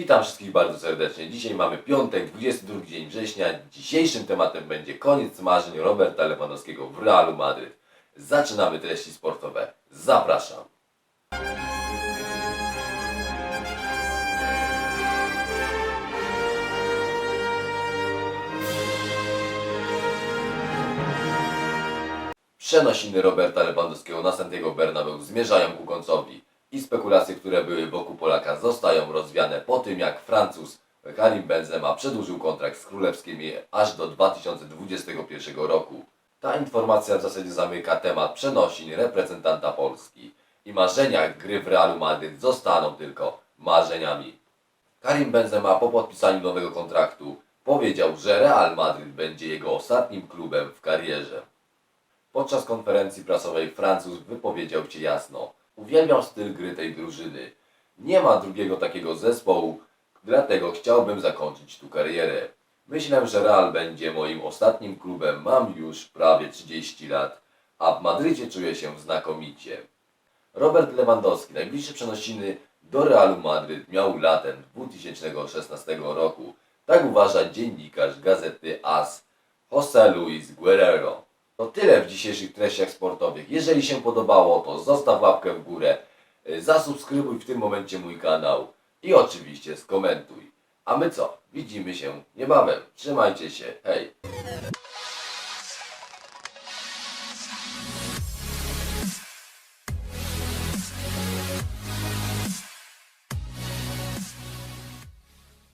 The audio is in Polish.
Witam wszystkich bardzo serdecznie. Dzisiaj mamy piątek, 22 dzień września. Dzisiejszym tematem będzie koniec marzeń Roberta Lewandowskiego w Realu Madryt. Zaczynamy treści sportowe. Zapraszam. Przenosiny Roberta Lewandowskiego na Santiago Bernabeu zmierzają ku końcowi i spekulacje, które były wokół Polaka zostają rozwiane po tym, jak Francuz Karim Benzema przedłużył kontrakt z królewskimi aż do 2021 roku. Ta informacja w zasadzie zamyka temat przenosin reprezentanta Polski i marzenia gry w Realu Madryt zostaną tylko marzeniami. Karim Benzema po podpisaniu nowego kontraktu powiedział, że Real Madryt będzie jego ostatnim klubem w karierze. Podczas konferencji prasowej Francuz wypowiedział się jasno. Uwielbiam styl gry tej drużyny. Nie ma drugiego takiego zespołu, dlatego chciałbym zakończyć tu karierę. Myślę, że Real będzie moim ostatnim klubem. Mam już prawie 30 lat, a w Madrycie czuję się znakomicie. Robert Lewandowski, najbliższe przenosiny do Realu Madryt miał latem 2016 roku. Tak uważa dziennikarz gazety AS José Luis Guerrero. To tyle w dzisiejszych treściach sportowych. Jeżeli się podobało, to zostaw łapkę w górę, y, zasubskrybuj w tym momencie mój kanał i oczywiście skomentuj. A my co? Widzimy się niebawem. Trzymajcie się. Hej!